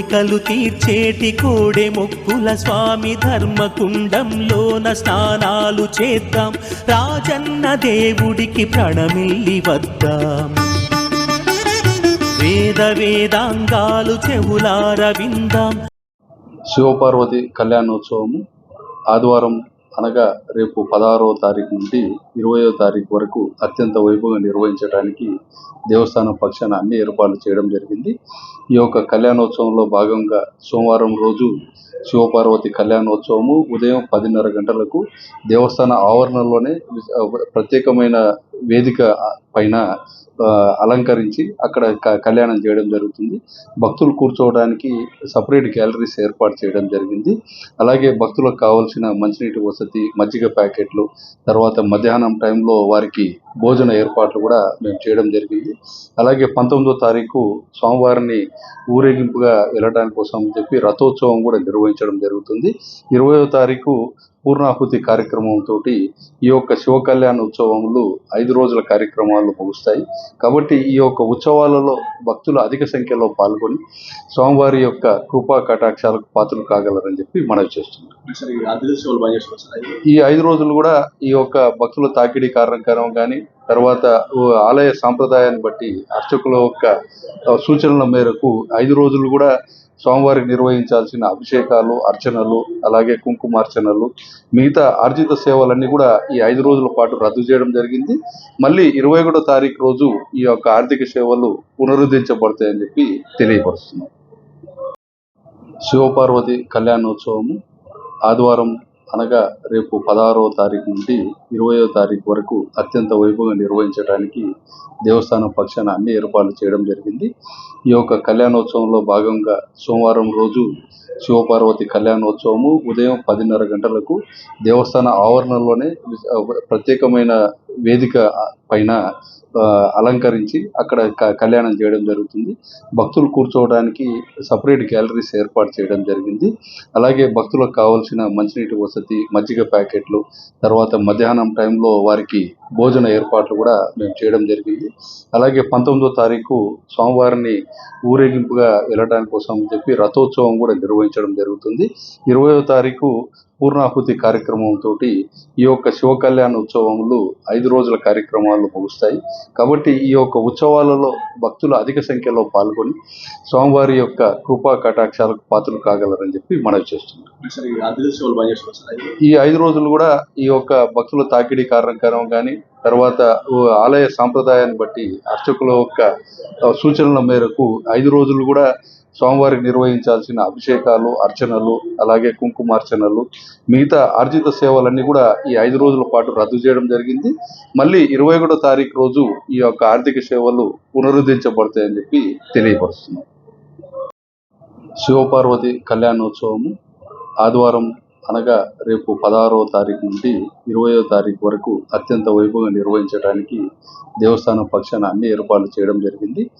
కోరికలు తీర్చేటి కోడే మొక్కుల స్వామి ధర్మకుండంలోన స్నానాలు చేద్దాం. రాజన్న దేవుడికి ప్రణమిల్లి వద్దాం. వేద వేదాంగాలు చెవులార విందాం. శివపార్వతి కళ్యాణోత్సవము ఆదివారం అనగా రేపు పదహారవ తారీఖు నుండి ఇరవయో తారీఖు వరకు అత్యంత వైభవంగా నిర్వహించడానికి దేవస్థానం పక్షాన అన్ని ఏర్పాట్లు చేయడం జరిగింది. ఈ యొక్క కళ్యాణోత్సవంలో భాగంగా సోమవారం రోజు శివపార్వతి కళ్యాణోత్సవము ఉదయం పదిన్నర గంటలకు దేవస్థాన ఆవరణలోనే ప్రత్యేకమైన వేదిక పైన అలంకరించి అక్కడ క- కళ్యాణం చేయడం జరుగుతుంది. భక్తులు కూర్చోవడానికి సపరేట్ గ్యాలరీస్ ఏర్పాటు చేయడం జరిగింది. అలాగే భక్తులకు కావాల్సిన మంచినీటి వసతి మజ్జిగ ప్యాకెట్లు తర్వాత మధ్యాహ్నం టైంలో వారికి భోజన ఏర్పాట్లు కూడా మేము చేయడం జరిగింది. అలాగే పంతొమ్మిదో తారీఖు స్వామివారిని ఊరేగింపుగా వెళ్ళడానికి కోసం అని చెప్పి రథోత్సవం కూడా నిర్వహించడం జరుగుతుంది. ఇరవయో తారీఖు పూర్ణాహుతి కార్యక్రమంతో ఈ యొక్క శివ కళ్యాణ ఉత్సవములు ఐదు రోజుల కార్యక్రమాలు ముగుస్తాయి. కాబట్టి ఈ యొక్క ఉత్సవాలలో భక్తులు అధిక సంఖ్యలో పాల్గొని స్వామివారి యొక్క కృపా కటాక్షాలకు పాత్రలు కాగలరని చెప్పి మనవి చేస్తున్నాం. ఈ ఐదు రోజులు కూడా ఈ యొక్క భక్తుల తాకిడి కారణకరం కానీ తర్వాత ఓ ఆలయ సాంప్రదాయాన్ని బట్టి అర్చకుల యొక్క సూచనల మేరకు ఐదు రోజులు కూడా స్వామివారికి నిర్వహించాల్సిన అభిషేకాలు అర్చనలు అలాగే కుంకుమార్చనలు మిగతా ఆర్జిత సేవలన్నీ కూడా ఈ ఐదు రోజుల పాటు రద్దు చేయడం జరిగింది. మళ్ళీ ఇరవై ఒకటో తారీఖు రోజు ఈ యొక్క ఆర్థిక సేవలు పునరుద్ధరించబడతాయని చెప్పి తెలియపరుస్తున్నాం. శివపార్వతి కళ్యాణోత్సవము ఆదివారం అనగా రేపు పదహారవ తారీఖు నుండి ఇరవయో తారీఖు వరకు అత్యంత వైభవంగా నిర్వహించడానికి దేవస్థానం పక్షాన అన్ని ఏర్పాట్లు చేయడం జరిగింది. ఈ యొక్క కళ్యాణోత్సవంలో భాగంగా సోమవారం రోజు శివపార్వతి కళ్యాణోత్సవము ఉదయం పదిన్నర గంటలకు దేవస్థాన ఆవరణలోనే ప్రత్యేకమైన వేదిక పైన అలంకరించి అక్కడ క- కళ్యాణం చేయడం జరుగుతుంది. భక్తులు కూర్చోవడానికి సపరేట్ గ్యాలరీస్ ఏర్పాటు చేయడం జరిగింది. అలాగే భక్తులకు కావాల్సిన మంచినీటి వసతి మజ్జిగ ప్యాకెట్లు తర్వాత మధ్యాహ్నం టైంలో వారికి భోజన ఏర్పాట్లు కూడా మేము చేయడం జరిగింది. అలాగే పంతొమ్మిదో తారీఖు స్వామివారిని ఊరేగింపుగా వెళ్ళడానికి కోసం అని చెప్పి రథోత్సవం కూడా నిర్వహించడం జరుగుతుంది. ఇరవయో తారీఖు పూర్ణాహుతి కార్యక్రమంతో ఈ యొక్క శివ కళ్యాణ ఉత్సవములు ఐదు రోజుల కార్యక్రమాలు ముగుస్తాయి. కాబట్టి ఈ యొక్క ఉత్సవాలలో భక్తులు అధిక సంఖ్యలో పాల్గొని స్వామివారి యొక్క కృపా కటాక్షాలకు పాత్రలు కాగలరని చెప్పి మనవి చేస్తున్నాం. ఈ ఐదు రోజులు కూడా ఈ యొక్క భక్తుల తాకిడి కారణకరం కానీ తర్వాత ఓ ఆలయ సాంప్రదాయాన్ని బట్టి అర్చకుల యొక్క సూచనల మేరకు ఐదు రోజులు కూడా స్వామివారికి నిర్వహించాల్సిన అభిషేకాలు అర్చనలు అలాగే కుంకుమార్చనలు మిగతా ఆర్జిత సేవలన్నీ కూడా ఈ ఐదు రోజుల పాటు రద్దు చేయడం జరిగింది. మళ్ళీ ఇరవై ఒకటో తారీఖు రోజు ఈ యొక్క ఆర్థిక సేవలు పునరుద్ధరించబడతాయని చెప్పి తెలియపరుస్తున్నాం. శివపార్వతి కళ్యాణోత్సవము ఆదివారం అనగా రేపు పదహారవ తారీఖు నుండి ఇరవయో తారీఖు వరకు అత్యంత వైభవంగా నిర్వహించడానికి దేవస్థానం పక్షాన అన్ని ఏర్పాట్లు చేయడం జరిగింది.